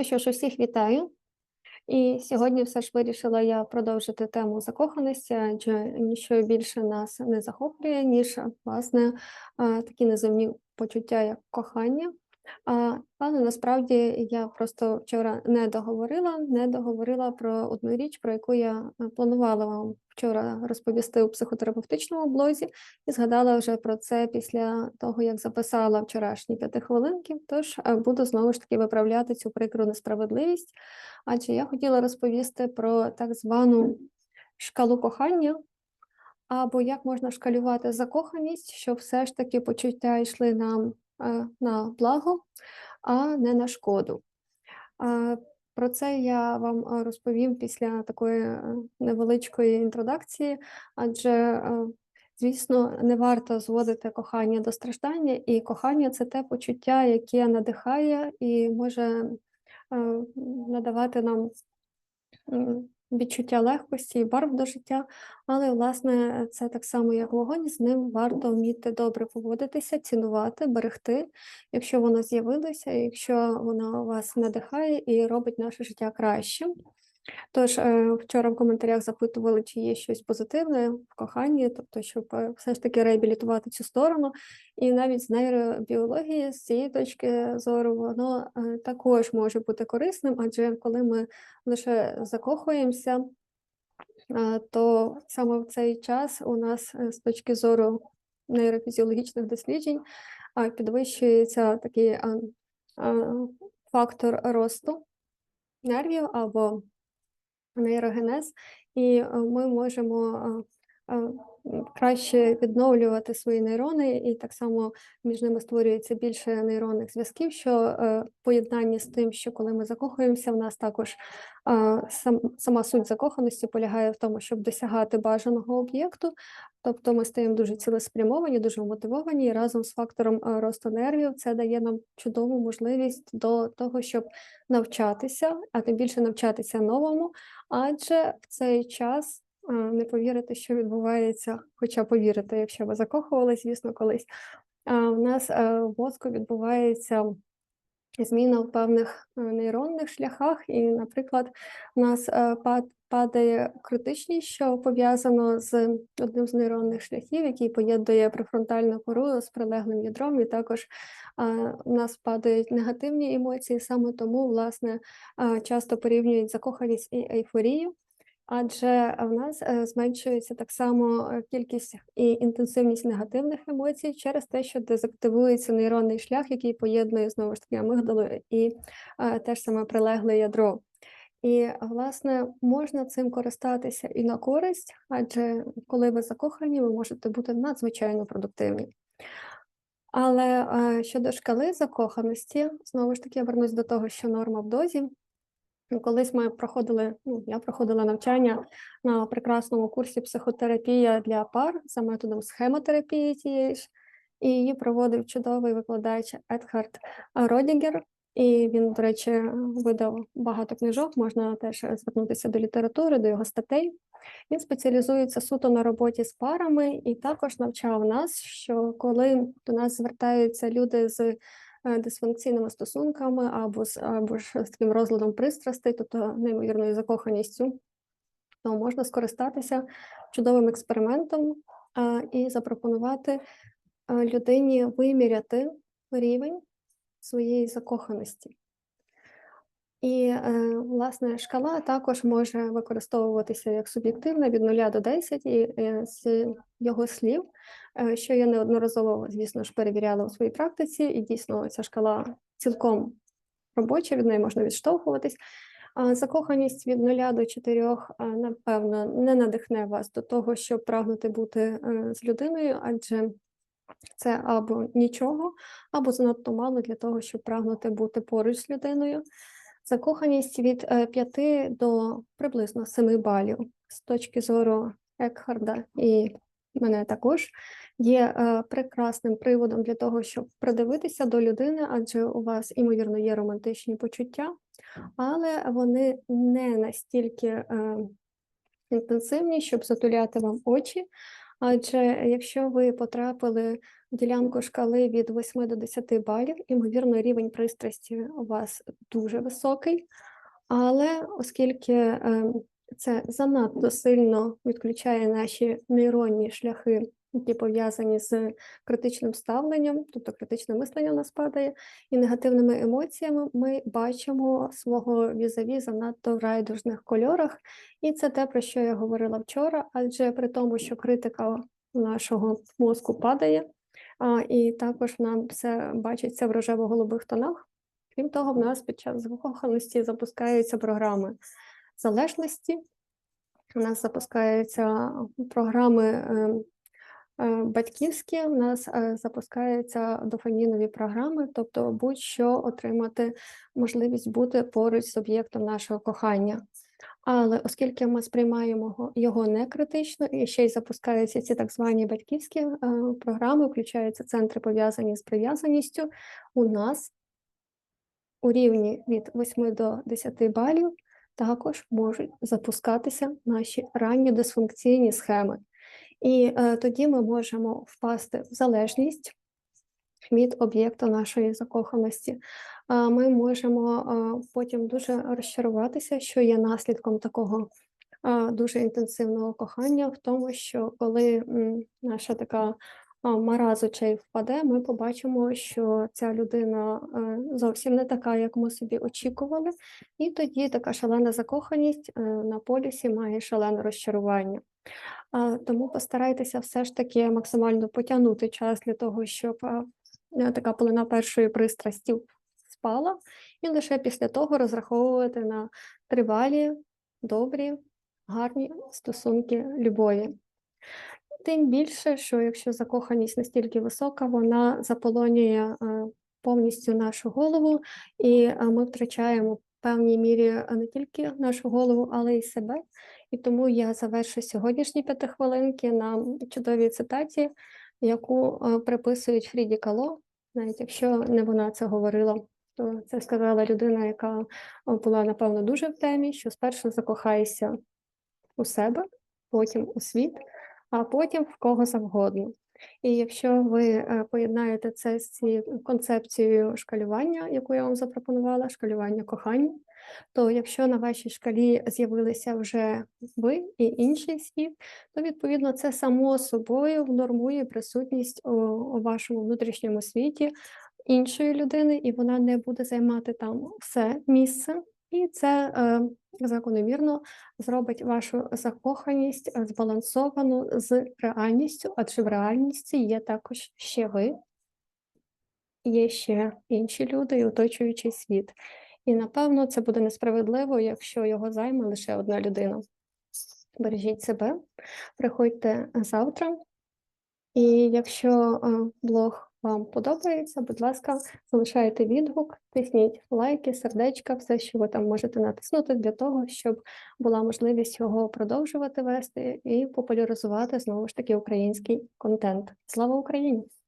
Ну що ж, усіх вітаю. І сьогодні все ж вирішила я продовжити тему закоханості, адже ніщо більше нас не захоплює, ніж власне такі неземні почуття, як кохання. Але насправді я просто вчора не договорила, не договорила про одну річ, про яку я е, планувала вам вчора розповісти у психотерапевтичному блозі, і згадала вже про це після того, як записала вчорашні п'ятихвилинки. Тож е, буду знову ж таки виправляти цю прикру несправедливість. Адже я хотіла розповісти про так звану шкалу кохання, або як можна шкалювати закоханість, щоб все ж таки почуття йшли нам на благо, а не на шкоду. Про це я вам розповім після такої е, невеличкої інтродакції, адже, е, звісно, не варто зводити кохання до страждання, і кохання це те почуття, яке надихає і може е, надавати нам відчуття легкості і барв до життя, але, власне, це так само, як вогонь, з ним варто вміти добре поводитися, цінувати, берегти, якщо воно з'явилося, якщо воно вас надихає і робить наше життя кращим. Тож е, вчора в коментарях запитували, чи є щось позитивне в коханні, тобто, щоб е, все ж таки реабілітувати цю сторону. І навіть з нейробіології, з цієї точки зору, воно е, також може бути корисним, адже коли ми лише закохуємося, то саме в цей час у нас з точки зору нейрофізіологічних досліджень підвищується такий фактор росту нервів або нейрогенез, і е, ми можемо е, краще відновлювати свої нейрони, і так само між ними створюється більше нейронних зв'язків, що е, в поєднанні з тим, що коли ми закохуємося, в нас також е, сама суть закоханості полягає в тому, щоб досягати бажаного об'єкту. Тобто ми стаємо дуже цілеспрямовані, дуже мотивовані, і разом з фактором е, росту нервів це дає нам чудову можливість до того, щоб навчатися, а тим більше навчатися новому, адже в цей час е, не повірите, що відбувається, хоча повірите, якщо ви закохувалися, звісно, колись. У нас е, в мозку відбувається зміна в певних е, нейронних шляхах, і, наприклад, у нас е, пад- падає критичність, що пов'язано з одним з нейронних шляхів, який поєднує префронтальну кору з прилеглим ядром, і також е, у нас падають негативні емоції. Саме тому, власне, е, часто порівнюють закоханість і ейфорію. Адже в нас е, зменшується так само е, кількість і інтенсивність негативних емоцій через те, що дезактивується нейронний шлях, який поєднує знову ж таки амигдалу і е, теж саме прилегле ядро. І, власне, можна цим користатися і на користь, адже коли ви закохані, ви можете бути надзвичайно продуктивні. Але щодо шкали закоханості, знову ж таки, я вернусь до того, що норма в дозі. Ну, Колись ми проходили, ну, я проходила навчання на прекрасному курсі психотерапія для пар за методом схемотерапії тієї ж, і її проводив чудовий викладач Едхард Родігер. І він, до речі, видав багато книжок, можна теж звернутися до літератури, до його статей. Він спеціалізується суто на роботі з парами і також навчав нас, що коли до нас звертаються люди з дисфункційними стосунками або або ж з таким розладом пристрастей, тобто неймовірною закоханістю, то можна скористатися чудовим експериментом а, і запропонувати а, людині виміряти рівень своєї закоханості. І, е, власне, шкала також може використовуватися як суб'єктивна від 0 до 10, і е, з його слів, е, що я неодноразово, звісно ж, перевіряла у своїй практиці, і дійсно ця шкала цілком робоча, від неї можна відштовхуватись. Закоханість від 0 до 4, а, напевно, не надихне вас до того, щоб прагнути бути з людиною, адже це або нічого, або занадто мало для того, щоб прагнути бути поруч з людиною. Закоханість від 5 до приблизно 7 балів з точки зору Екхарда і мене також є е, прекрасним приводом для того, щоб придивитися до людини, адже у вас, ймовірно, є романтичні почуття, але вони не настільки е, інтенсивні, щоб затуляти вам очі. Адже якщо ви потрапили ділянку шкали від 8 до 10 балів. Ймовірно, рівень пристрасті у вас дуже високий, але оскільки е, це занадто сильно відключає наші нейронні шляхи, які пов'язані з критичним ставленням, тобто критичне мислення у нас падає, і негативними емоціями, ми бачимо свого візаві занадто в райдужних кольорах. І це те, про що я говорила вчора, адже при тому, що критика нашого мозку падає, і також нам все бачиться в рожево-голубих тонах. Крім того, в нас під час закоханості запускаються програми залежності, у нас запускаються програми е, е, батьківські, у нас е, запускаються дофамінові програми, тобто будь-що отримати можливість бути поруч з об'єктом нашого кохання. Але оскільки ми сприймаємо його- не критично, і ще й запускаються ці так звані батьківські е, програми, включаються центри пов'язані з прив'язаністю, у нас у рівні від 8 до 10 балів також можуть запускатися наші ранні дисфункційні схеми. І е, тоді ми можемо впасти в залежність від об'єкту нашої закоханості. Ми можемо потім дуже розчаруватися, що є наслідком такого дуже інтенсивного кохання, в тому, що коли наша така мара з очей впаде, ми побачимо, що ця людина зовсім не така, як ми собі очікували, і тоді така шалена закоханість е, на полюсі має шалене розчарування. Тому постарайтеся все ж таки максимально потягнути час для того, щоб така полина першої пристрасті спала, і лише після того розраховувати на тривалі, добрі, гарні стосунки любові. Тим більше, що якщо закоханість настільки висока, вона заполонює е, повністю нашу голову, і е, ми втрачаємо в певній мірі е, не тільки нашу голову, але й себе. І тому я завершу сьогоднішні п'ятихвилинки на чудовій цитаті, яку приписують Фріді Кало, навіть якщо не вона це говорила, то це сказала людина, яка була, напевно, дуже в темі, що спершу закохайся у себе, потім у світ, а потім в кого завгодно. І якщо ви е, поєднаєте це з цією концепцією шкалювання, яку я вам запропонувала, шкалювання кохання, то якщо на вашій шкалі з'явилися вже ви і інший світ, то відповідно це само собою внормує присутність у вашому внутрішньому світі іншої людини, і вона не буде займати там все місце. І це е, закономірно зробить вашу закоханість збалансовану з реальністю, адже в реальності є також ще ви, є ще інші люди і оточуючий світ. І напевно це буде несправедливо, якщо його займе лише одна людина. Бережіть себе, приходьте завтра. І якщо е, блог вам подобається, будь ласка, залишайте відгук, тисніть лайки, сердечка, все, що ви там можете натиснути для того, щоб була можливість його продовжувати вести і популяризувати знову ж таки український контент. Слава Україні!